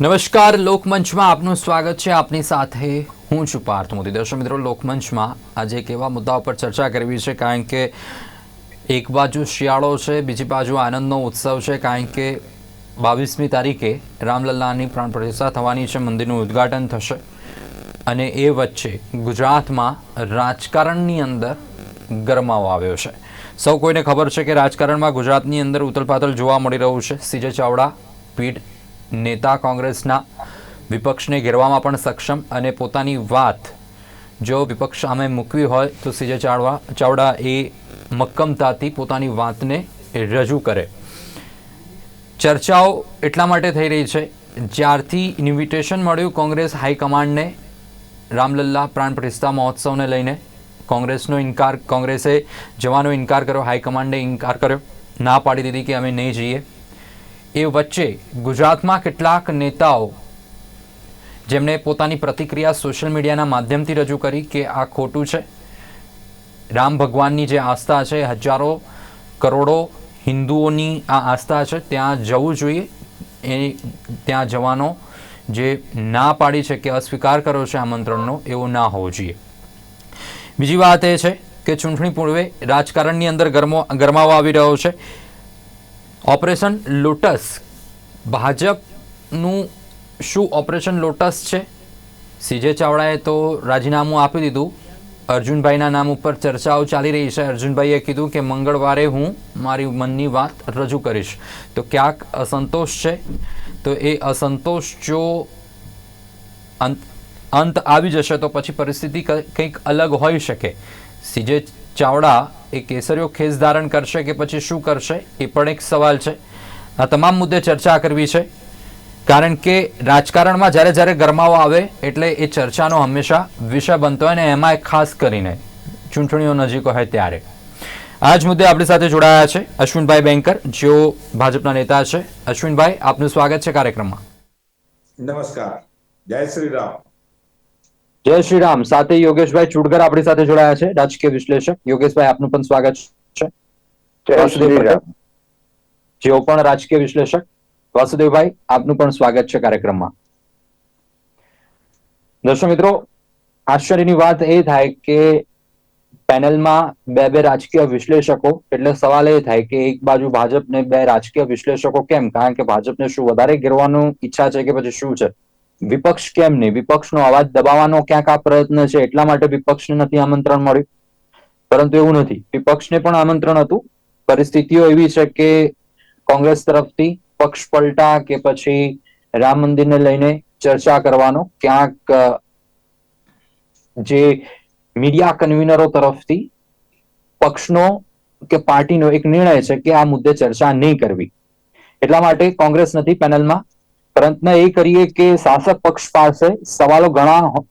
નમસ્કાર, લોકમંચમાં આપનું સ્વાગત છે. આપની સાથે હું છું પાર્થ મોદી. દર્શક મિત્રો, લોકમંચમાં આજે કેવા મુદ્દા ઉપર ચર્ચા કરવી છે, કારણ કે એક બાજુ શિયાળો છે, બીજી બાજુ આનંદનો ઉત્સવ છે, કારણ કે બાવીસમી તારીખે રામલલ્લાની પ્રાણ પ્રતિષ્ઠા થવાની છે, મંદિરનું ઉદ્ઘાટન થશે. અને એ વચ્ચે ગુજરાતમાં રાજકારણની અંદર ગરમાવો આવ્યો છે. સૌ કોઈને ખબર છે કે રાજકારણમાં ગુજરાતની અંદર ઉથલપાથલ જોવા મળી રહ્યું છે. સીજે ચાવડા પીઢ નેતા કોંગ્રેસના વિપક્ષને ઘેરવામાં પણ સક્ષમ અને પોતાની વાત જો વિપક્ષ સામે મૂકવી હોય તો સીજે ચાવડા ચાવડા એ મક્કમતાથી પોતાની વાતને રજૂ કરે. ચર્ચાઓ એટલા માટે થઈ રહી છે, જ્યારથી ઇન્વિટેશન મળ્યું કોંગ્રેસ હાઈકમાન્ડને રામલલ્લા પ્રાણ પ્રતિષ્ઠા મહોત્સવને લઈને. કોંગ્રેસનો ઇનકાર કોંગ્રેસે જવાનો ઇનકાર કર્યો, હાઈકમાન્ડે ઇનકાર કર્યો. ના પાડી દીધી કે અમે નહીં જઈએ. એ વચ્ચે ગુજરાતમાં કેટલાક નેતાઓ જેમણે પોતાની પ્રતિક્રિયા સોશિયલ મીડિયાના માધ્યમથી રજૂ કરી કે આ ખોટું છે. રામ ભગવાનની જે આસ્થા છે, હજારો કરોડો હિન્દુઓની આ આસ્થા છે, ત્યાં જવું જોઈએ. એ ત્યાં જવાનો જે ના પાડી છે કે અસ્વીકાર કર્યો છે આમંત્રણનો એવો ના હોવો જોઈએ. બીજી વાત એ છે કે ચૂંટણી પૂર્વે રાજકારણની અંદર ગરમો, ગરમાવો આવી રહ્યો છે. Operation lotus. ભાજપનું શું ઓપરેશન લોટસ છે? સીજે ચાવડાએ તો રાજીનામું આપી દીધું. અર્જુનભાઈના નામ ઉપર ચર્ચાઓ ચાલી રહી છે. અર્જુનભાઈએ કીધું કે મંગળવારે હું મારી મનની વાત રજૂ કરીશ. તો ક્યાંક અસંતોષ છે? તો એ અસંતોષ જો અંત અંત આવી જશે તો પછી પરિસ્થિતિ કંઈક અલગ હોઈ શકે. સીજે ચાવડા એ કેસરીઓ ખેસ ધારણ કરશે કે પછી શું કરશે, એ પણ એક સવાલ છે. આ તમામ મુદ્દે ચર્ચા કરવી છે. કારણ કે રાજકારણમાં જ્યારે જ્યારે ગરમાવો આવે, એટલે એ ચર્ચાનો હંમેશા વિષય બનતો હોય ને એમાં ખાસ કરીને ચૂંટણીઓ નજીક હોય ત્યારે. આ જ મુદ્દે આપણી સાથે જોડાયા છે અશ્વિનભાઈ બેંકર જેઓ ભાજપના નેતા છે. અશ્વિનભાઈ, આપનું સ્વાગત છે કાર્યક્રમમાં. નમસ્કાર. જય શ્રી રામ. જય શ્રી રામ. સાથે યોગેશભાઈ ચુડગર આપણી સાથે જોડાયા છે. રાજકીય વિશ્લેષક. યોગેશભાઈ આપનું પણ સ્વાગત છે. જેઓ પણ રાજકીય વિશ્લેષક. વાસુદેવભાઈ આપનું પણ સ્વાગત છે કાર્યક્રમમાં. દર્શક મિત્રો આશ્ચર્યની વાત એ થાય કે પેનલમાં બે બે રાજકીય વિશ્લેષકો એટલે સવાલ એ થાય કે એક બાજુ ભાજપને બે રાજકીય વિશ્લેષકો કેમ? કારણ કે ભાજપને શું વધારે ગેરવાનું ઈચ્છા છે કે પછી શું છે? વિપક્ષ કેમ નહીં? વિપક્ષનો અવાજ દબાવવાનો ક્યાંક આ પ્રયત્ન છે? એટલા માટે વિપક્ષને નથી આમંત્રણ મળ્યું. પરંતુ એવું નથી. વિપક્ષને પણ આમંત્રણ હતું. પરિસ્થિતિઓ એવી છે કે કોંગ્રેસ તરફથી પક્ષ પલટા કે પછી રામ મંદિરને લઈને ચર્ચા કરવાનો. ક્યાંક જે મીડિયા કન્વીનરો તરફથી પક્ષનો કે પાર્ટીનો એક નિર્ણય છે કે આ મુદ્દે ચર્ચા નહીં કરવી. એટલા માટે કોંગ્રેસ નથી પેનલમાં પ્રયત્ન એ કરીએ કે શાસક પક્ષ પાસે સવાલો ઘણા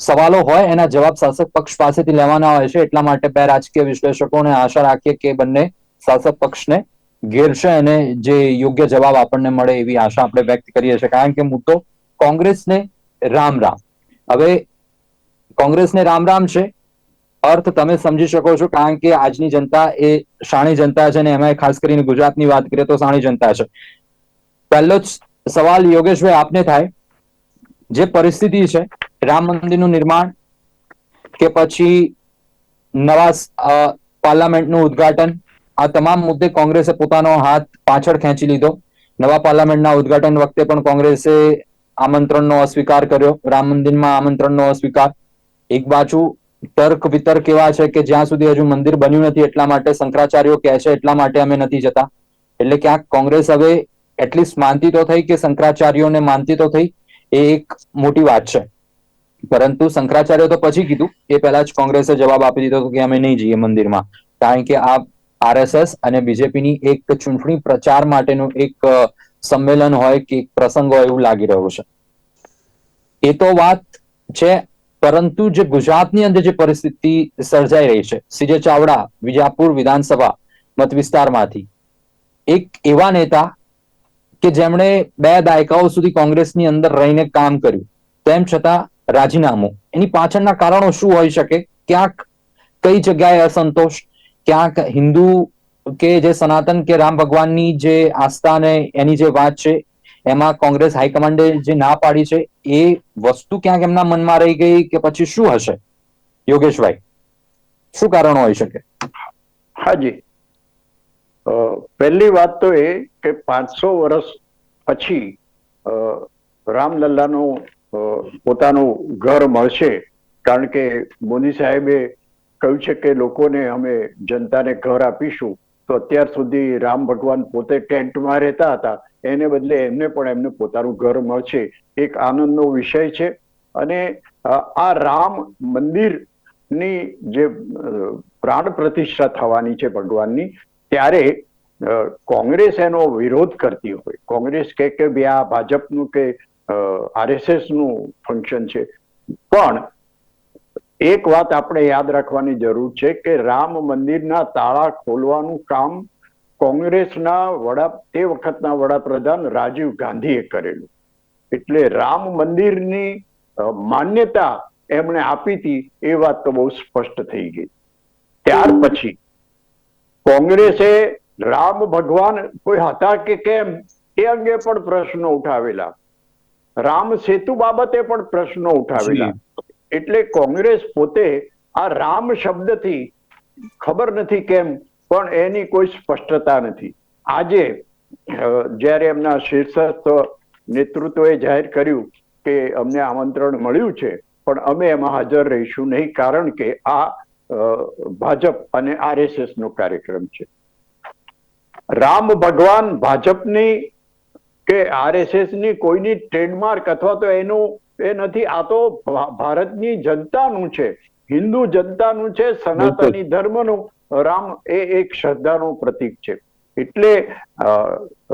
સવાલો હોય એના જવાબ શાસક પક્ષ પાસેથી લેવાના હોય છે. એટલા માટે બે રાજકીય વિશ્લેષકોને આશા રાખીએ કે બંને શાસક પક્ષને ઘેરશે અને જે યોગ્ય જવાબ આપણને મળે એવી આશા આપણે વ્યક્ત કરીએ છીએ. કારણ કે મુદ્દો કોંગ્રેસને રામ રામ હવે કોંગ્રેસને રામ રામ છે. અર્થ તમે સમજી શકો છો કારણ કે આજની જનતા એ શાણી જનતા છે અને એમાં ખાસ કરીને ગુજરાતની વાત કરીએ તો શાણી જનતા છે. પહેલો જ સવાલ યોગેશભાઈ, આપને થાય. જે પરિસ્થિતિ છે, રામ મંદિરનું નિર્માણ કે પછી નવા પાર્લામેન્ટનું ઉદ્ઘાટન, આ તમામ મુદ્દે કોંગ્રેસે પોતાનો હાથ પાછળ ખેંચી લીધો. નવા પાર્લામેન્ટના ઉદ્ઘાટન વખતે પણ કોંગ્રેસે આમંત્રણનો અસ્વીકાર કર્યો. રામ મંદિરમાં આમંત્રણનો અસ્વીકાર. એક બાજુ તર્ક વિતર્ક એવા છે કે જ્યાં સુધી હજુ મંદિર બન્યું નથી એટલા માટે શંકરાચાર્યો કહે છે એટલા માટે અમે નથી જતા. એટલે ક્યાંક કોંગ્રેસ હવે એટલીસ્ટ માનતી તો થઈ કે શંકરાચાર્યોને માનતી તો થઈ, એ એક મોટી વાત છે. પરંતુ શંકરાચાર્ય તો પછી કીધું, એ પહેલા જ કોંગ્રેસે જવાબ આપી દીધો કે અમે નહીં જઈએ મંદિરમાં. કારણ કે આ આરએસએસ અને બીજેપીની એક ચૂંટણી પ્રચાર માટેનું એક સંમેલન હોય કે પ્રસંગ હોય એવું લાગી રહ્યું છે. એ તો વાત છે, પરંતુ જે ગુજરાતની અંદર જે પરિસ્થિતિ સર્જાઈ રહી છે સીજે ચાવડા, વિજાપુર વિધાનસભા મત વિસ્તારમાંથી એક એવા નેતા કે જેમણે બે દાયકાઓ સુધી કોંગ્રેસની અંદર રહીને કામ કર્યું. તેમ છતાં રાજીનામું. એની પાછળના કારણો શું હોઈ શકે? ક્યાંક કઈ જગ્યાએ અસંતોષ? ક્યાંક હિન્દુ કે જે સનાતન કે રામ ભગવાનની જે આસ્થા ને એની જે વાત છે, એમાં કોંગ્રેસ હાઈકમાન્ડે જે ના પાડી છે, એ વસ્તુ ક્યાંક એમના મનમાં રહી ગઈ કે પછી શું હશે? યોગેશભાઈ, શું કારણો હોઈ શકે? હાજી. પહેલી વાત તો એ કે પાંચસો વર્ષ પછી રામલલ્લાનું પોતાનું ઘર મળશે. કારણ કે મોદી સાહેબે કહ્યું છે કે લોકોને અમે જનતાને ઘર આપીશું. તો અત્યાર સુધી રામ ભગવાન પોતે ટેન્ટમાં રહેતા હતા. એને બદલે એમને પણ એમને પોતાનું ઘર મળશે. એક આનંદનો વિષય છે. અને આ રામ મંદિરની જે પ્રાણ પ્રતિષ્ઠા થવાની છે ભગવાનની, ત્યારે કોંગ્રેસ એનો વિરોધ કરતી હોય. કોંગ્રેસ કહે કે ભાઈ આ ભાજપનું કે આરએસએસનું ફંક્શન છે. પણ એક વાત આપણે યાદ રાખવાની જરૂર છે કે રામ મંદિરના તાળા ખોલવાનું કામ કોંગ્રેસના વડા, તે વખતના વડાપ્રધાન રાજીવ ગાંધીએ કરેલું. એટલે રામ મંદિરની માન્યતા એમણે આપી હતી, એ વાત તો બહુ સ્પષ્ટ થઈ ગઈ. ત્યાર પછી કોંગ્રેસે રામ ભગવાન કોઈ હતા કે કેમ? એ અંગે પણ પ્રશ્નો ઉઠાવેલા. રામ સેતુ બાબતે પણ પ્રશ્નો ઉઠાવેલા. એટલે કોંગ્રેસ પોતે આ રામ શબ્દથી ખબર નથી કેમ પણ એની કોઈ સ્પષ્ટતા નથી. આજે જ્યારે એમના શીર્ષસ્થ નેતૃત્વએ જાહેર કર્યું કે અમને આમંત્રણ મળ્યું છે પણ અમે એમાં હાજર રહીશું નહીં કારણ કે આ ભાજપ અને આરએસએસ નો કાર્યક્રમ છે. રામ ભગવાન ભાજપની કે આરએસએસની કોઈની ટ્રેડમાર્ક અથવા તો એનું એ નથી આ તો ભારતની જનતાનું છે હિન્દુ જનતાનું છે સનાતની ધર્મનું. રામ એ એક શ્રદ્ધાનું પ્રતીક છે. એટલે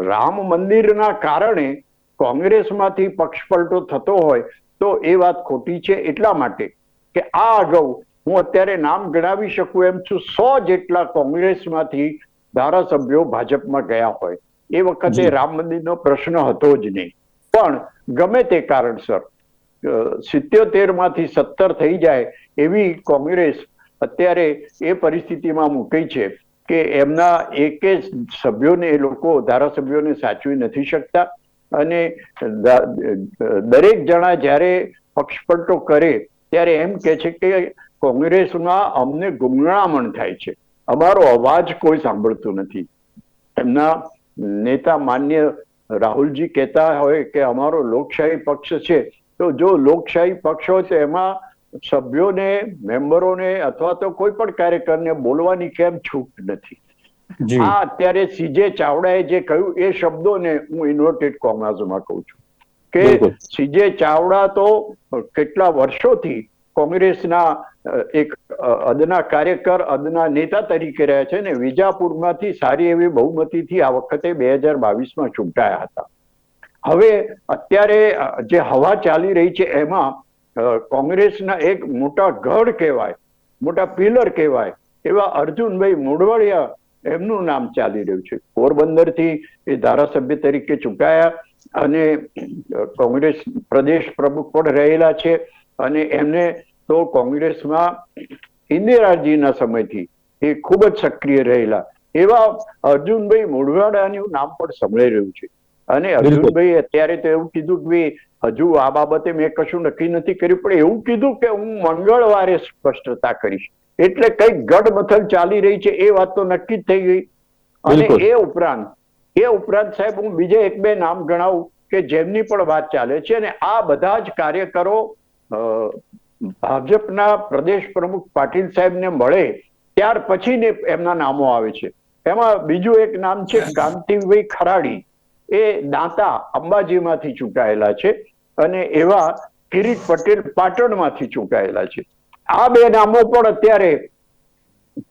રામ મંદિરના કારણે કોંગ્રેસમાંથી પક્ષપલટો થતો હોય તો એ વાત ખોટી છે એટલા માટે કે આ અગાઉ હું અત્યારે નામ ગણાવી શકું એમ છું સો જેટલા કોંગ્રેસમાંથી ધારાસભ્યો ભાજપમાં ગયા હોય. એ વખતે. રામ મંદિરનો પ્રશ્ન હતો જ નહીં. પણ ગમે તે કારણસર સિત્યોતેરમાંથી સત્તર થઈ જાય એવી કોંગ્રેસ અત્યારે એ પરિસ્થિતિમાં મૂકી છે કે એમના એકે સભ્યોને એ લોકો ધારાસભ્યોને સાચવી નથી શકતા અને દરેક જણા જ્યારે પક્ષપલટો કરે ત્યારે એમ કે છે કે કોંગ્રેસમાં અમને ગુંગળામણ થાય છે. અમારો અવાજ કોઈ સાંભળતું નથી. એમના નેતા માન્ય રાહુલજી કહેતા હોય કે અમારો લોકશાહી પક્ષ છે તો જો લોકશાહી પક્ષ હોય તો એમાં સભ્યોને મેમ્બરોને અથવા તો કોઈ પણ કાર્યકરને બોલવાની કેમ છૂટ નથી? આ અત્યારે સીજે ચાવડાએ જે કહ્યું એ શબ્દોને હું ઇન્વર્ટેડ કોમાઝમાં કહું છું. કે. સીજે ચાવડા તો કેટલા વર્ષોથી કોંગ્રેસના એક અદના કાર્યકર, અદના નેતા તરીકે રહ્યા છે ને વિજાપુરમાંથી સારી એવી બહુમતીથી આ વખતે બે હજાર બાવીસમાં ચૂંટાયા હતા. હવે અત્યારે જે હવા ચાલી રહી છે એમાં કોંગ્રેસના એક મોટા ગઢ કહેવાય, મોટા પિલર કહેવાય, એવા અર્જુનભાઈ મોઢવાડિયા એમનું નામ ચાલી રહ્યું છે. પોરબંદરથી એ ધારાસભ્ય તરીકે ચૂંટાયા અને કોંગ્રેસ પ્રદેશ પ્રમુખ પણ રહેલા છે. અને એમને તો કોંગ્રેસમાં ઇન્દિરાજીના સમયથી એ ખૂબ જ સક્રિય રહેલા એવા અર્જુનભાઈ મોઢવાડાનું નામ પણ સંભળાઈ રહ્યું છે. અને અર્જુનભાઈ અત્યારે તો એવું કીધું કે હજુ આ બાબતે મેં કશું નક્કી નથી કર્યું પણ એવું કીધું કે હું મંગળવારે સ્પષ્ટતા કરીશ. એટલે કંઈક ગઢમથલ ચાલી રહી છે એ વાત તો નક્કી જ થઈ ગઈ. અને એ ઉપરાંત એ ઉપરાંત સાહેબ હું બીજે એક બે નામ ગણાવું કે જેમની પણ વાત ચાલે છે અને આ બધા જ કાર્યકરો ભાજપના પ્રદેશ પ્રમુખ પાટીલ સાહેબને મળે ત્યાર પછી ને એમના નામો આવે છે. એમાં બીજું એક નામ છે કાંતિભાઈ ખરાડી. એ દાંતા અંબાજીમાંથી ચૂંટાયેલા છે અને એવા કિરીટ પટેલ પાટણમાંથી ચૂંટાયેલા છે. આ બે નામો પણ અત્યારે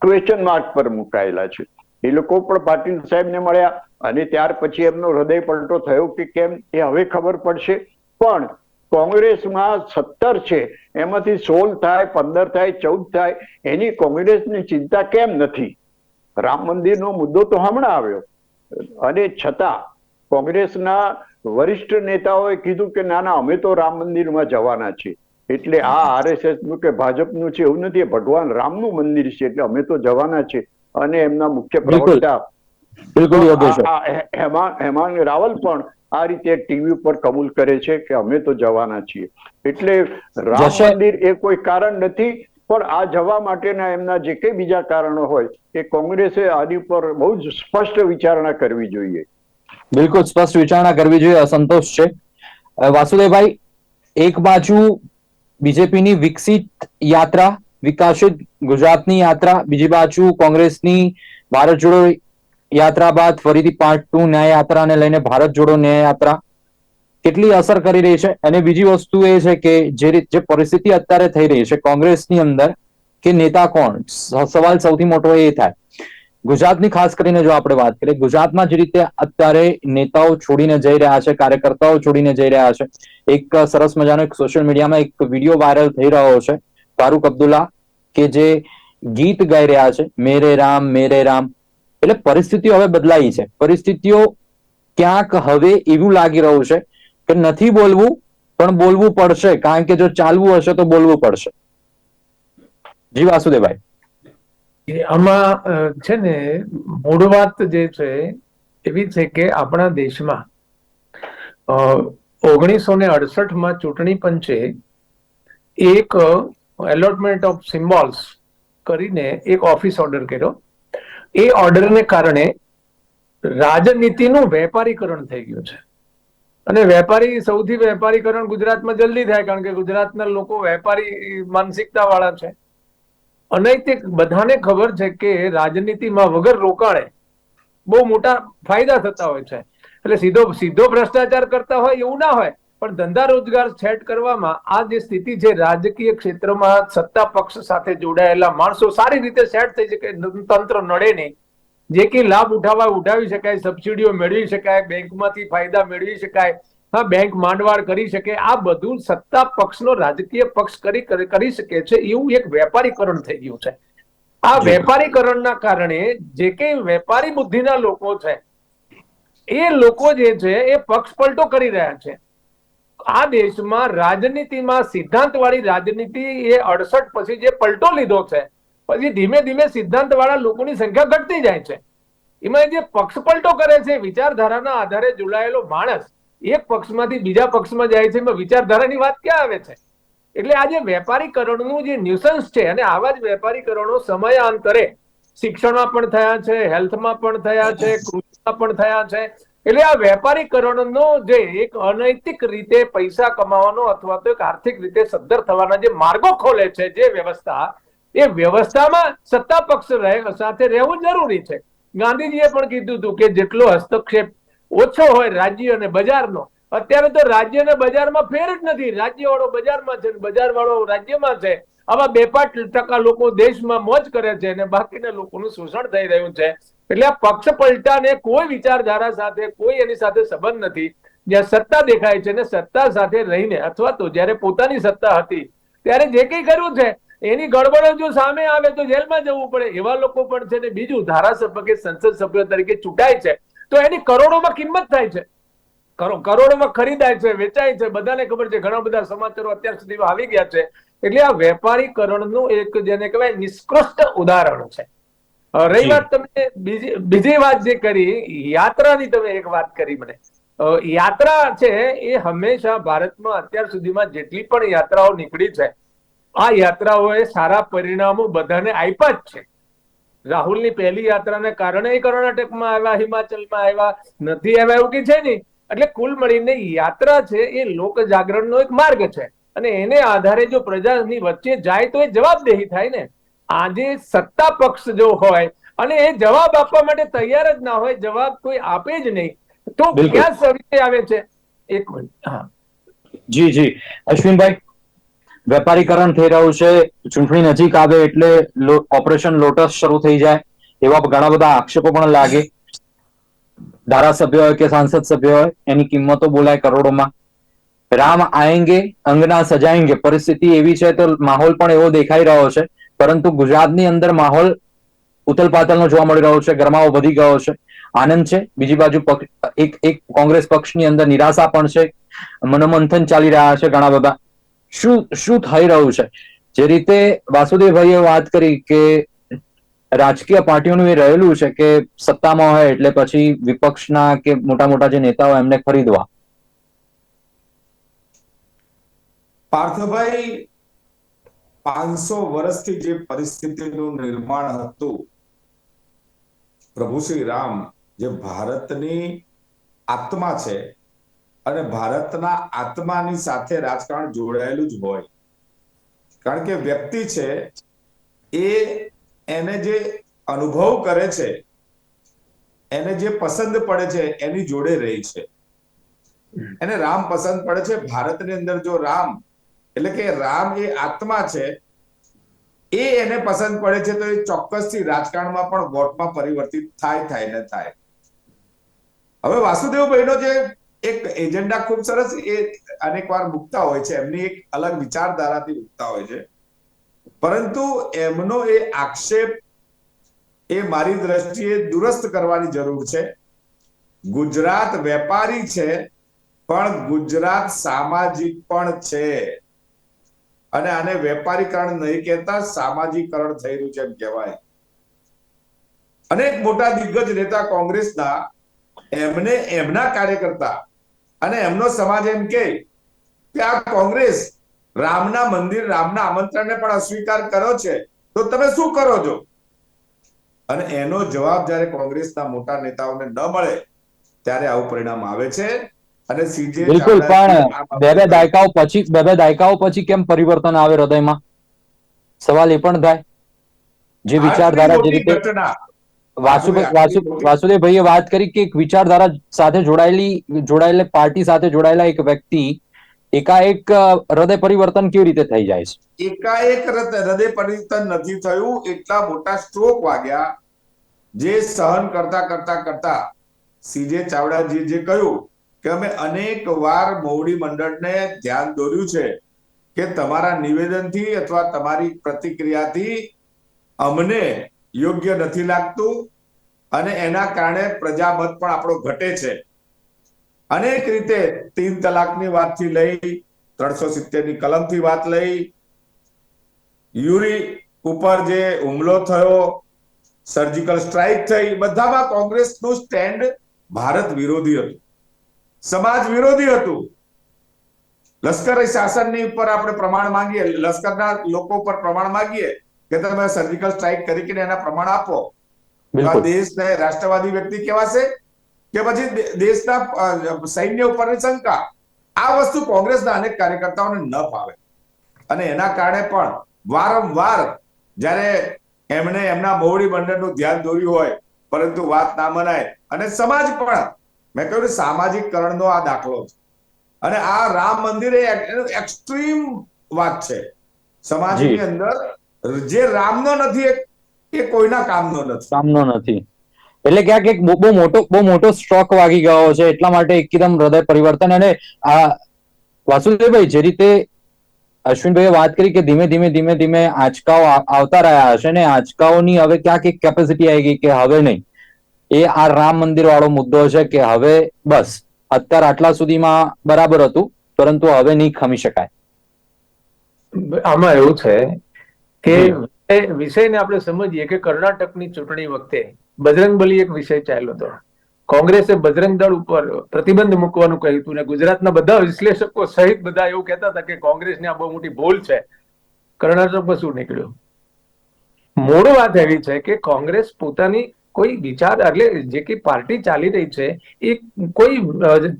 ક્વેશ્ચન માર્ક પર મુકાયેલા છે. એ લોકો પણ પાટીલ સાહેબને મળ્યા અને ત્યાર પછી એમનો હૃદય પલટો થયો કે કેમ એ હવે ખબર પડશે. પણ કોંગ્રેસમાં સત્તર છે. એમાંથી સોળ થાય પંદર થાય ચૌદ થાય. એની કોંગ્રેસની ચિંતા કેમ નથી? રામ મંદિરનો મુદ્દો તો હમણાં આવ્યો. અને છતાં કોંગ્રેસના વરિષ્ઠ નેતાઓએ કીધું કે ના ના અમે તો રામ મંદિરમાં જવાના છીએ. એટલે આ આરએસએસનું કે ભાજપનું છે એવું નથી. ભગવાન રામનું મંદિર છે એટલે અમે તો જવાના છે અને એમના મુખ્ય. પ્રવક્તા હેમાંગ રાવલ પણ આ રીતે ટીવી ઉપર કબૂલ કરે છે કે અમે તો જવાના છીએ. એટલે રામ મંદિર એ કોઈ કારણ નથી પણ આ જવા માટેના એમના જે કઈ બીજા કારણો હોય એ કોંગ્રેસે આની પર બહુ જ સ્પષ્ટ વિચારણા કરવી જોઈએ. બિલકુલ સ્પષ્ટ વિચારણા કરવી જોઈએ અસંતોષ છે. વાસુદેવભાઈ એક બાજુ બીજેપીની વિકસિત યાત્રા વિકાસિત ગુજરાતની યાત્રા બીજી બાજુ કોંગ્રેસની ભારત જોડો યાત્રા બાદ ફરીથી પાર્ટ ટુ ન્યાય યાત્રાને લઈને ભારત જોડો ન્યાય યાત્રા કેટલી અસર કરી રહી છે? અને બીજી વસ્તુ એ છે કે જે જે પરિસ્થિતિ અત્યારે થઈ રહી છે કોંગ્રેસની અંદર કે નેતા કોણ? સવાલ સૌથી મોટો એ થાય. ગુજરાતની ખાસ કરીને જો આપણે વાત કરીએ, ગુજરાતમાં જે રીતે અત્યારે નેતાઓ છોડીને જઈ રહ્યા છે, કાર્યકર્તાઓ છોડીને જઈ રહ્યા છે, એક સરસ મજાનો એક સોશિયલ મીડિયામાં એક વીડિયો વાયરલ થઈ રહ્યો છે, ફારૂક અબ્દુલ્લા કે જે ગીત ગાઈ રહ્યા છે, મેરે રામ મેરે રામ. એટલે પરિસ્થિતિઓ હવે બદલાઈ છે. પરિસ્થિતિઓ ક્યાંક હવે એવું લાગી રહ્યું છે કે નથી બોલવું, પણ બોલવું પડશે. કારણ કે જો ચાલવું હશે તો બોલવું પડશે. જી વાસુદેવભાઈ. આમાં છે ને, મૂળ વાત જે છે એવી છે કે આપણા દેશમાં ઓગણીસો ને અડસઠમાં ચૂંટણી પંચે એક એલોટમેન્ટ ઓફ સિમ્બોલ્સ કરીને એક ઓફિસ ઓર્ડર કર્યો. એ ઓર્ડરને કારણે રાજનીતિનું વેપારીકરણ થઈ ગયું છે. અને વેપારી, સૌથી વેપારીકરણ ગુજરાતમાં જલ્દી થાય, કારણ કે ગુજરાતના લોકો વેપારી માનસિકતા વાળા છે અનૈતિક બધાને ખબર છે કે રાજનીતિમાં વગર રોકાણે બહુ મોટા ફાયદા થતા હોય છે. એટલે સીધો સીધો ભ્રષ્ટાચાર કરતા હોય એવું ના હોય. પણ ધંધા રોજગાર સેટ કરવામાં આ જે સ્થિતિ છે રાજકીય ક્ષેત્રમાં સત્તા પક્ષ સાથે જોડાયેલા માણસો સારી રીતે સેટ થઈ શકે તંત્ર નડે નહીં. જે કે લાભ ઉઠાવવા ઉઠાવી શકાય સબસિડીઓ મેળવી શકાય બેંકમાંથી ફાયદા મેળવી શકાય હા બેંક માંડવાળ કરી શકે આ બધું સત્તા પક્ષનો રાજકીય પક્ષ કરી કરી- કરી શકે છે એવું એક વેપારીકરણ થઈ ગયું છે. આ વેપારીકરણના કારણે જે કઈ વેપારી બુદ્ધિના લોકો છે એ લોકો જે છે એ પક્ષ પલટો કરી રહ્યા છે. આ દેશમાં રાજનીતિમાં સિદ્ધાંતવાળી રાજનીતિ એ અડસઠ પછી જે પલટો લીધો છે, પછી ધીમે ધીમે સિદ્ધાંતવાળા લોકોની સંખ્યા ઘટતી જાય છે. એમાં જે પક્ષ પલટો કરે છે, વિચારધારાના આધારે જોડાયેલો માણસ એક પક્ષમાંથી બીજા પક્ષમાં જાય છે, એમાં વિચારધારાની વાત ક્યાં આવે છે? એટલે આ જે વેપારીકરણનું જે ન્યુસન્સ છે, અને આવા જ વેપારીકરણો સમયાંતરે શિક્ષણમાં પણ થયા છે હેલ્થમાં પણ થયા છે, કૃષિમાં પણ થયા છે એટલે આ વેપારીકરણનો જે એક અનૈતિક રીતે પૈસા કમાવાનો અથવા તો એક આર્થિક રીતે સદ્ધર થવાના જે માર્ગો ખોલે છે જે વ્યવસ્થા, એ વ્યવસ્થામાં સત્તા પક્ષ સાથે રહેવું જરૂરી છે. ગાંધીજીએ પણ કીધું હતું કે જેટલો હસ્તક્ષેપ ઓછો હોય રાજ્ય અને બજારનો, અત્યારે તો રાજ્ય અને બજારમાં ફેર જ નથી. રાજ્ય વાળો બજારમાં છે બજાર વાળો રાજ્યમાં છે. આવા બે પાંચ ટકા લોકો દેશમાં મોજ કરે છે અને બાકીના લોકોનું શોષણ થઈ રહ્યું છે. એટલે આ પક્ષ પલટાને કોઈ વિચારધારા સાથે, કોઈ એની સાથે સંબંધ નથી. જ્યાં સત્તા દેખાય છે ને સત્તા સાથે રહીને, અથવા તો જ્યારે પોતાની સત્તા હતી, ત્યારે જે કંઈ કર્યું છે, એની ગડબડો જો સામે આવે તો જેલમાં જવું પડે. એવા લોકો પણ છે ને બીજું ધારાસભ્ય કે સંસદ સભ્ય તરીકે ચૂંટાય છે. તો એની કરોડોમાં કિંમત થાય છે. કરોડોમાં ખરીદાય છે, વેચાય છે. બધાને ખબર છે, ઘણા બધા સમાચારો અત્યાર સુધીમાં આવી ગયા છે. એટલે આ વેપારીકરણનું એક જેને કહેવાય નિષ્કૃષ્ટ ઉદાહરણ છે. રહી વાત તમે બીજી બીજી વાત જે કરી યાત્રાની તમે એક વાત કરી મને. યાત્રા છે એ હંમેશા ભારતમાં અત્યાર સુધીમાં જેટલી પણ યાત્રાઓ નીકળી છે આ યાત્રાઓએ સારા પરિણામો બધાને આપ્યા જ છે. રાહુલની પહેલી યાત્રાને કારણે કર્ણાટકમાં આવ્યા હિમાચલમાં આવ્યા નથી આવ્યા એવું કે છે નહીં? એટલે કુલ મળીને યાત્રા છે એ લોક જાગરણનો એક માર્ગ છે. અને એને આધારે જો પ્રજાની વચ્ચે જાય તો એ જવાબદેહી થાય ને. આજે સત્તા પક્ષ જો હોય અને એ જવાબ આપવા માટે તૈયાર જ ના હોય જવાબ કોઈ આપે જ નહીં તો. ક્યાં સવિતે આવે છે? એક મિનિટ હા. જી જી. અશ્વિનભાઈ વેપારીકરણ થઈ રહ્યું છે ચૂંટણી નજીક આવે એટલે ઓપરેશન લોટસ શરૂ થઈ જાય એવા ઘણા બધા આક્ષેપો પણ લાગે. ધારાસભ્ય હોય કે સાંસદ સભ્ય હોય એની કિંમતો બોલાય કરોડોમાં. રામ આએંગે અંગના સજાએંગે પરિસ્થિતિ એવી છે તો માહોલ પણ એવો દેખાઈ રહ્યો છે. પરંતુ ગુજરાતની અંદર માહોલ ઉથલ જોવા મળી રહ્યો છે, ગરમાવો વધી ગયો છે, આનંદ છે. બીજી બાજુ એક એક કોંગ્રેસ પક્ષની અંદર નિરાશા પણ છે, મનોમંથન ચાલી રહ્યા છે ઘણા બધા. શું શું થઈ રહ્યું છે? જે રીતે વાસુદેવભાઈએ વાત કરી કે રાજકીય પાર્ટીઓનું એ રહેલું છે કે સત્તામાં હોય એટલે પછી વિપક્ષના કે મોટા મોટા જે નેતાઓ એમને ખરીદવા. પાર્થભાઈ પાંચસો વર્ષથી જે પરિસ્થિતિનું નિર્માણ હતું પ્રભુ શ્રી રામ જે ભારતની આત્મા છે અને ભારતના આત્માની સાથે રાજકારણ જોડાયેલું જ હોય. કારણ કે વ્યક્તિ છે એ એને જે અનુભવ કરે છે એને જે પસંદ પડે છે એની જોડે રહી છે. એને રામ પસંદ પડે છે. ભારતની અંદર જો રામ એટલે કે રામ એ આત્મા છે, એ એને પસંદ પડે છે તો એ ચોક્કસથી રાજકારણમાં પણ વોટમાં પરિવર્તિત થાય થાય ને થાય. હવે વાસુદેવભાઈનો જે એક એજન્ડા ખૂબ સરસ એ અનેક વાર મૂકતા હોય છે, એમની એક અલગ વિચારધારાથી મૂકતા હોય છે. પરંતુ એમનો એ આક્ષેપ એ મારી દ્રષ્ટિએ દુરસ્ત કરવાની જરૂર છે. ગુજરાત વેપારી છે, પણ ગુજરાત સામાજિક પણ છે. અને આને વેપારીકરણ નહીં કહેતા, સામાજિકરણ થઈ રહ્યું છે એમ કહેવાય. અનેક મોટા દિગ્ગજ નેતા કોંગ્રેસના એમને એમના કાર્યકર્તા અને એમનો સમાજ એમ કે આ કોંગ્રેસ રામના મંદિર, રામના આમંત્રણને પણ અસ્વીકાર કર્યો છે. તો તમે શું કરો છો? અને એનો જવાબ જ્યારે કોંગ્રેસના મોટા નેતાઓને ન મળે, ત્યારે આવું પરિણામ આવે છે. અને સીજે બિલકુલ પણ બે બે દાયકાઓ પછી બે બે દાયકાઓ પછી કેમ પરિવર્તન આવે હૃદયમાં? સવાલ એ પણ થાય. જે વિચારધારા જે રીતે વાસુદેવભાઈએ વાત કરી કે એક વિચારધારા સાથે જોડાયેલી જોડાયેલી પાર્ટી સાથે જોડાયેલા એક વ્યક્તિ એકાએક હૃદય પરિવર્તન કેવી રીતે થઈ જાય છે? એકાએક હૃદય પરિવર્તન નથી થયું એટલા મોટા સ્ટ્રોક વાગ્યા જે સહન કરતા કરતા કરતા સીજે ચાવડાજી જે કહ્યું કે અમે અનેક વાર મોવડી મંડળને ધ્યાન દોર્યું છે કે તમારા નિવેદનથી અથવા તમારી પ્રતિક્રિયાથી અમને યોગ્ય નથી લાગતું અને એના કારણે પ્રજામત પણ આપણો ઘટે છે. અનેક રીતે તીન તલાકની વાતથી લઈ ત્રણસો સિત્તેરની કલમથી વાત લઈ, યુરી ઉપર જે હુમલો થયો સર્જિકલ સ્ટ્રાઇક થઈ, બધામાં કોંગ્રેસનું સ્ટેન્ડ ભારત વિરોધી હતું. સમાજ વિરોધી હતું. લશ્કરી શાસનની ઉપર આપણે પ્રમાણ માંગીએ લશ્કરના લોકો પર પ્રમાણ માંગીએ કે તમે સર્જિકલ સ્ટ્રાઇક કરીને એના પ્રમાણ આપો. દેશને રાષ્ટ્રવાદી વ્યક્તિ કહેવાશે કે પછી દેશના સૈન્ય ઉપરની શંકા. આ વસ્તુ કોંગ્રેસના અનેક કાર્યકર્તાઓને ન ફાવે. અને એના કારણે પણ વારંવાર જ્યારે એમણે એમના મોવડી મંડળનું ધ્યાન દોર્યું હોય પરંતુ વાત ના મનાય. અને સમાજ પણ મેં કહ્યું સામાજિકકરણનો આ દાખલો છે. અને આ રામ મંદિર એ એક્સ્ટ્રીમ વાત છે. સમાજની અંદર જે રામનો નથી એ- કોઈના કામનો નથી. સામનો નથી. એટલે ક્યાંક એક બહુ બહુ મોટો બહુ મોટો સ્ટ્રોક વાગી ગયો છે. એટલા માટે એકદમ હૃદય પરિવર્તન અને આ વાસુદેવભાઈ જે રીતે અશ્વિનભાઈએ વાત કરી કે ધીમે ધીમે ધીમે ધીમે આંચકાઓ આવતા રહ્યા હશે ને આંચકાઓની હવે ક્યાંક એક કેપેસિટી આવી ગઈ કે હવે નહીં. એ આ રામ મંદિર વાળો મુદ્દો છે કે હવે બસ અત્યાર આટલા સુધીમાં બરાબર હતું પરંતુ હવે નહીં ખમી શકાય. આમાં એવું છે કે. વિષયને આપણે સમજીએ કે કર્ણાટકની ચૂંટણી વખતે બજરંગબલી એક વિષય ચાલ્યો હતો. કોંગ્રેસે બજરંગ દળ ઉપર પ્રતિબંધ મૂકવાનું કહ્યું હતું ને ગુજરાતના બધા વિશ્લેષકો સહિત બધા એવું કહેતા હતા કે કોંગ્રેસની આ બહુ મોટી ભૂલ છે. કર્ણાટકમાં શું નીકળ્યું? મૂળ વાત એવી છે કે કોંગ્રેસ પોતાની કોઈ વિચાર, એટલે જે કે પાર્ટી ચાલી રહી છે, એ કોઈ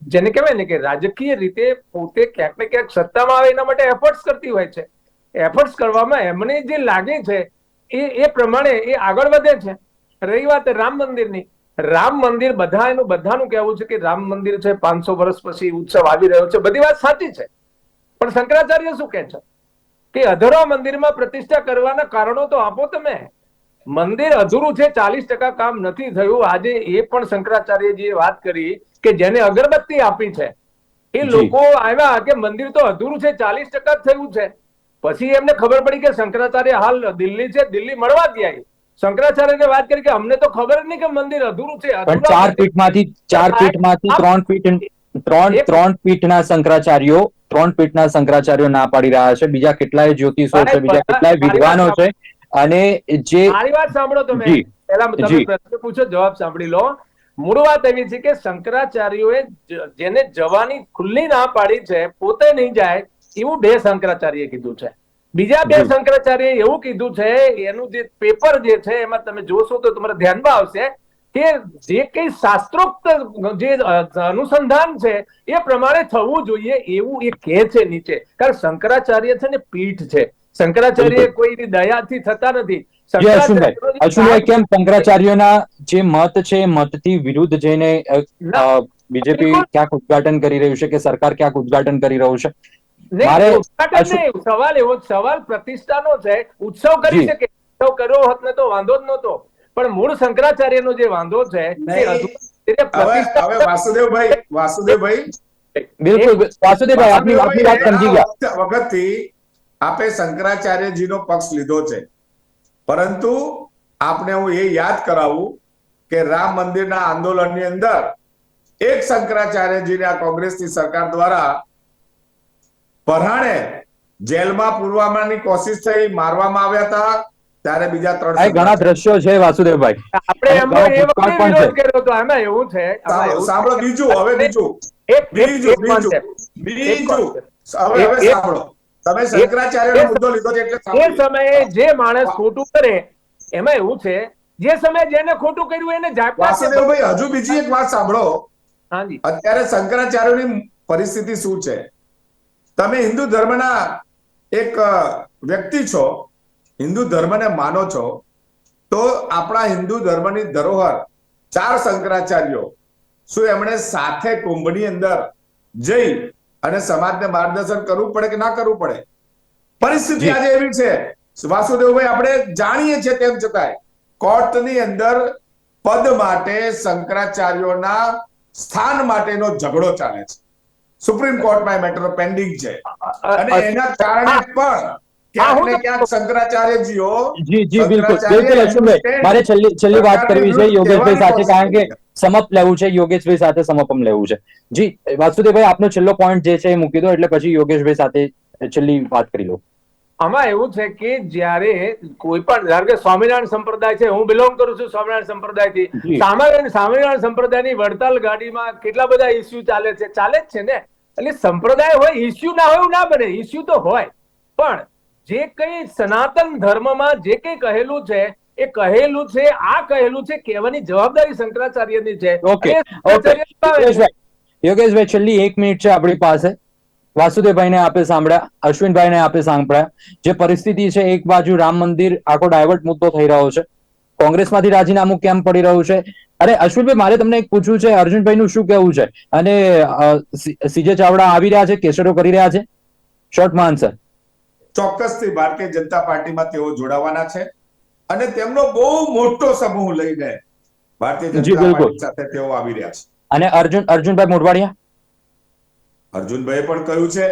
જેને કહેવાય ને કે રાજકીય રીતે પોતે ક્યાંક ને ક્યાંક સત્તામાં આવે, એના માટે એફર્ટ્સ કરતી હોય છે. એફર્ટ્સ કરવામાં એમને જે લાગે છે, એ એ પ્રમાણે એ આગળ વધે છે. રહી વાત રામ મંદિરની. રામ મંદિર બધા એનું, બધાનું કહેવું છે કે રામ મંદિર છે, પાંચસો વર્ષ પછી ઉત્સવ આવી રહ્યો છે. બધી વાત સાચી છે. પણ શંકરાચાર્ય શું કહે છે? કે અધરો મંદિરમાં પ્રતિષ્ઠા કરવાના કારણો તો આપો તમે. મંદિર અધૂરું છે ચાલીસ ટકા કામ નથી થયું. આજે એ પણ શંકરાચાર્યજીએ વાત કરી કે જેને અગરબત્તી આપી છે એ લોકો આવ્યા કે મંદિર તો અધૂરું છે ચાલીસ ટકા જ થયું છે. પછી એમને ખબર પડી કે શંકરાચાર્ય હાલ દિલ્હી છે દિલ્હી મળવા ગયા. શંકરાચાર્યને વાત કરી કે અમને તો ખબર જ નહીં કે મંદિર અધૂરું છે પણ ચાર મંદિર- પીઠમાંથી ચાર પીઠમાંથી ત્રણ પીઠ ત્રણ ત્રણ પીઠના શંકરાચાર્યો ત્રણ પીઠના શંકરાચાર્યો ના પાડી રહ્યા છે. બીજા કેટલાય જ્યોતિષો છે બીજા કેટલાય વિદ્વાનો છે. અને જે મારી વાત સાંભળો તમે. પહેલા તમે પ્રશ્ન પૂછો જવાબ સાંભળી લો. મૂળ વાત એવી છે કે શંકરાચાર્યોએ જેને જવાની ખુલ્લી ના પાડી છે પોતે નહીં જાય એવું બે શંકરાચાર્યએ કીધું છે. બીજા બે શંકરાચાર્ય એવું કીધું છે એનું જે પેપર જે છે એમાં તમે જોશો તો તમારા ધ્યાનમાં આવશે કે જે કઈ શાસ્ત્રોક્ત જે અનુસંધાન છે એ પ્રમાણે થવું જોઈએ એવું એ કહે છે નીચે. કારણ શંકરાચાર્ય છે ને પીઠ છે. શંકરાચાર્ય બિલકુલ. કોઈ દયાથી થતા નથી. અશ્વિનભાઈ અશ્વિનભાઈ કેમ શંકરાચાર્યના જે મત છે મતથી વિરુદ્ધ જઈને બીજેપી ક્યાંક ઉદઘાટન કરી રહ્યું છે કે સરકાર ક્યાંક ઉદઘાટન કરી રહ્યું છે? મારે. સવાલ એવો સવાલ પ્રતિષ્ઠાનો છે. ઉત્સવ કરી શકે ઉત્સવ કર્યો હોત ને તો વાંધો જ નહોતો. પણ મૂળ શંકરાચાર્યનો જે વાંધો છે વાસુદેવભાઈ વાસુદેવભાઈ બિલકુલ વાસુદેવભાઈ આપની આપની વાત સમજી ગયા. વખતથી આપે શંકરાચાર્યજીનો પક્ષ લીધો છે. પરંતુ આપણે હું એ યાદ કરાવું કે રામ મંદિરના આંદોલનની અંદર એક શંકરાચાર્યજીને આ કોંગ્રેસની સરકાર દ્વારા પરાણે જેલમાં પૂરવાની કોશિશ થઈ મારવામાં આવ્યા હતા ત્યારે બીજા ત્રણ ઘણા દ્રશ્યો છે વાસુદેવભાઈ. આપણે કર્યો આમાં એવું છે સાંભળો બીજું હવે બીજું બીજું બીજું બીજું હવે હવે સાંભળો. તમે શંકરાચાર્યનો મુદ્દો લીધો છે એટલે એ સમયે જે માણસ ખોટું કરે એમાં એવું છે જે સમયે જેને ખોટું કર્યું એને જાપતા છે. ભાઈ હજુ બીજી એક વાત સાંભળો. હાજી અત્યારે શંકરાચાર્યની પરિસ્થિતિ શું છે? તમે હિન્દુ ધર્મના એક વ્યક્તિ છો હિન્દુ ધર્મને માનો છો તો આપણા હિન્દુ ધર્મની ધરોહર ચાર શંકરાચાર્યો શું એમણે સાથે કુંભની અંદર જઈ અને સમાજને માર્ગદર્શન કરવું પડે કે ના કરવું પડે? પરિસ્થિતિ આજે એવી છે. વાસુદેવભાઈ આપણે જાણીએ છીએ તેમ છતાંય કોર્ટની અંદર પદ માટે શંકરાચાર્યોના સ્થાન માટેનો ઝઘડો ચાલે છે. સુપ્રીમ કોર્ટમાં એ મેટર પેન્ડિંગ છે. અને એના કારણે પણ જી જી બિલકુલ બિલકુલ અશ્વિનભાઈ મારે છેલ્લી છેલ્લી વાત કરવી છે યોગેશભાઈ સાથે કારણ કે સમપ લેવું છે યોગેશભાઈ સાથે સમપમ લેવું છે. જી વાસુદેવભાઈ આપનો છેલ્લો પોઈન્ટ જે છે એ મૂકી દો એટલે પછી યોગેશભાઈ સાથે છેલ્લી વાત કરી લો. આમાં એવું છે કે જ્યારે કોઈ પણ ધારો કે સ્વામિનારાયણ સંપ્રદાય છે હું બિલોંગ કરું છું સ્વામિનારાયણ સંપ્રદાયથી સ્વામિનારાયણ સ્વામિનારાયણ સંપ્રદાયની વડતાલ ગાડીમાં કેટલા બધા ઇસ્યુ ચાલે છે? ચાલે જ છે ને. એટલે સંપ્રદાય હોય ઇસ્યુ ના હોય એવું ના બને ઇસ્યુ તો હોય. પણ જે કઈ સનાતન ધર્મમાં જે કઈ કહેલું છે એ કહેલું છે આ કહેલું છે કહેવાની જવાબદારી શંકરાચાર્યની છે. ઓકે યોગેશભાઈ યોગેશભાઈ છેલ્લી એક મિનિટ છે આપણી પાસે. વાસુદેવભાઈને આપે સાંભળ્યા અશ્વિનભાઈને આપે સાંભળ્યા. જે પરિસ્થિતિ છે એક બાજુ રામ મંદિર આખો ડાયવર્ટ મુદ્દો થઈ રહ્યો છે. કોંગ્રેસમાંથી રાજીનામું કેમ પડી રહ્યું છે? અરે અશ્વિનભાઈ મારે તમને એક પૂછવું છે અર્જુનભાઈનું શું કહેવું છે? અને સીજે ચાવડા આવી રહ્યા છે કેસરો કરી રહ્યા છે? શોર્ટમાં આન્સર ચોક્કસથી ભારતીય જનતા પાર્ટીમાં તેઓ જોડાવાના છે અને તેમનો બહુ મોટો સમૂહ લઈને ભારતીય જનતા પાર્ટી સાથે તેઓ આવી રહ્યા છે. અને અર્જુન અર્જુનભાઈ મોઢવાડિયા? અર્જુનભાઈ પણ કહ્યું છે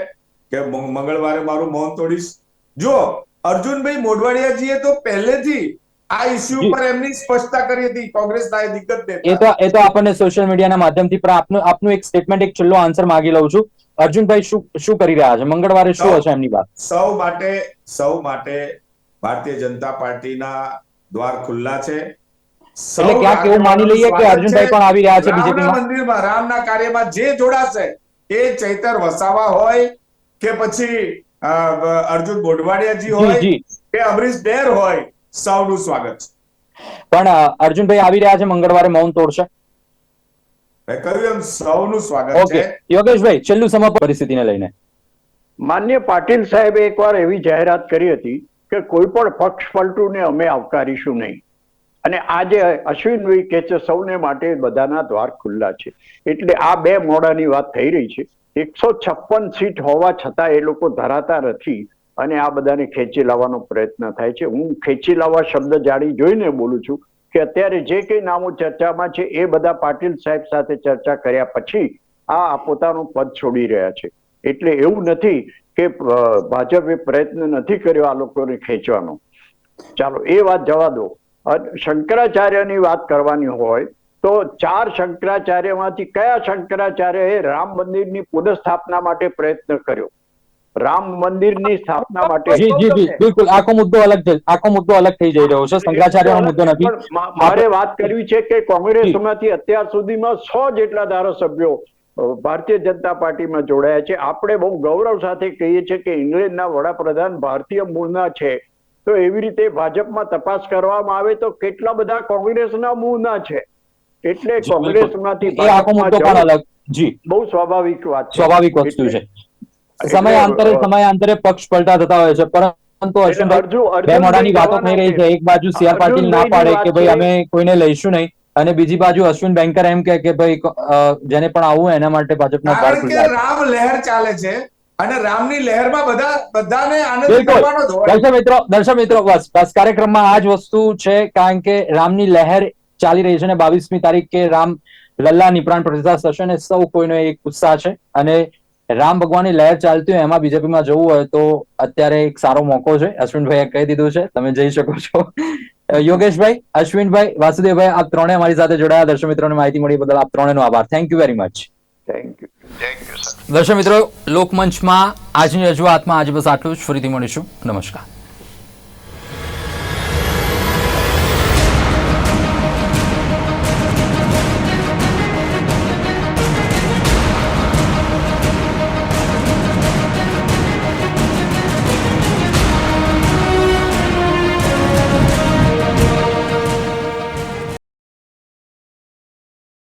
કે મંગળવારે મારું મૌન તોડીશ. જો અર્જુનભાઈ મોઢવાડિયાજીએ તો પહેલેથી આ ઇસ્યુ પર એમની સ્પષ્ટતા કરી હતી. કોંગ્રેસના એ દિગ્ગજ એ તો એ તો આપણને સોશિયલ મીડિયાના માધ્યમથી પણ આપનું આપનું એક સ્ટેટમેન્ટ એક છેલ્લો આન્સર માંગી લઉં છું. અર્જુનભાઈ શું શું કરી રહ્યા છે? મંગળવારે શું હશે એમની વાત? સૌ માટે સૌ માટે ભારતીય જનતા પાર્ટીના દ્વાર ખુલ્લા છે. એટલે ક્યાંક એવું માની લઈએ કે અર્જુનભાઈ પણ આવી રહ્યા છે બીજેપી મંદિરમાં રામના કાર્યમાં જે જોડાશે એ ચૈતર વસાવા હોય કે પછી અર્જુન બોડવાડિયાજી હોય કે અમરીશ ડેર હોય સૌનું સ્વાગત છે. પણ અર્જુનભાઈ આવી રહ્યા છે મંગળવારે મૌન તોડશે? મેં કહ્યું એમ સૌનું સ્વાગત છે. યોગેશભાઈ છેલ્લું સમાપન પરિસ્થિતિને લઈને. માન્ય પાટીલ સાહેબે એકવાર એવી જાહેરાત કરી હતી કે કોઈ પણ પક્ષ પલટુને અમે આવકારીશું નહીં. અને આજે અશ્વિનભાઈ કે છે સૌને માટે બધાના દ્વાર ખુલ્લા છે. એટલે આ બે મોડાની વાત થઈ રહી છે. એકસો છપ્પન સીટ હોવા છતાં એ લોકો ધરાતા નથી અને આ બધાને ખેંચી લાવવાનો પ્રયત્ન થાય છે. હું ખેંચી લાવવા શબ્દ જાળી જોઈને બોલું છું. કે અત્યારે જે કઈ નામો ચર્ચામાં છે એ બધા પાટીલ સાહેબ સાથે ચર્ચા કર્યા પછી આ પોતાનું પદ છોડી રહ્યા છે. એટલે એવું નથી કે ભાજપે પ્રયત્ન નથી કર્યો આ લોકોને ખેંચવાનો. ચાલો, એ વાત જવા દો. શંકરાચાર્યની વાત કરવાની હોય તો ચાર શંકરાચાર્યમાંથી કયા શંકરાચાર્યએ રામ મંદિરની પુનઃસ્થાપના માટે પ્રયત્ન કર્યો? રામ મંદિરની સ્થાપના માટે જી જી જી બિલકુલ. આખો મુદ્દો અલગ છે આખો મુદ્દો અલગ થઈ જઈ રહ્યો છે. શંકરાચાર્યનો મુદ્દો નથી. મારે વાત કરવી છે કે કોંગ્રેસમાંથી અત્યાર સુધીમાં સો જેટલા ધારાસભ્યો ભારતીય જનતા પાર્ટીમાં જોડાયા છે. આપણે બહુ ગૌરવ સાથે કહીએ છીએ કે ઇંગ્લેન્ડના વડાપ્રધાન ભારતીય મૂળના છે. તો એવી રીતે ભાજપમાં તપાસ કરવામાં આવે તો કેટલા બધા કોંગ્રેસના મૂળના છે? એટલે. કોંગ્રેસમાંથી બહુ સ્વાભાવિક વાત છે. સ્વાભાવિક વસ્તુ છે. સમયાંતરે સમયાંતરે પક્ષ પલટા થતા હોય છે પરંતુ અશ્વિનભાઈ બે મોઢાની વાતો થઈ રહી છે. એક બાજુ સીઆર પાટીલ ના પાડે કે ભાઈ અમે કોઈને લઈશું નહીં અને બીજી બાજુ અશ્વિન બેંકર એમ કે કે ભાઈ જેને પણ આવવું એના માટે ભાજપના દ્વાર કારણ કે ખુલ્લા છે. રામ લહેર ચાલે છે અને રામની લહેરમાં બધા બધાને આનંદ કરવાનો દર્શક મિત્રો દર્શક મિત્રો બસ બસ કાર્યક્રમમાં આ જ વસ્તુ છે કારણ કે રામની લહેર ચાલી રહી છે અને બાવીસમી કે રામ લલ્લા પ્રાણ પ્રતિષ્ઠા થશે અને સૌ કોઈનો એક ઉત્સાહ છે. અને રામ ભગવાનની લહેર ચાલતી હોય એમાં બીજેપીમાં જવું હોય તો અત્યારે એક સારો મોકો છે. અશ્વિનભાઈએ કહી દીધું છે. તમે જઈ શકો છો. યોગેશભાઈ અશ્વિનભાઈ વાસુદેવભાઈ આપ ત્રણે અમારી સાથે જોડાયા. દર્શક મિત્રોને માહિતી મળી બદલ આપ ત્રણેનો આભાર. Thank you very much thank you દર્શક મિત્રો લોકમંચમાં આજની રજૂઆતમાં આજે બસ આટલું જ. ફરીથી મળીશું. નમસ્કાર.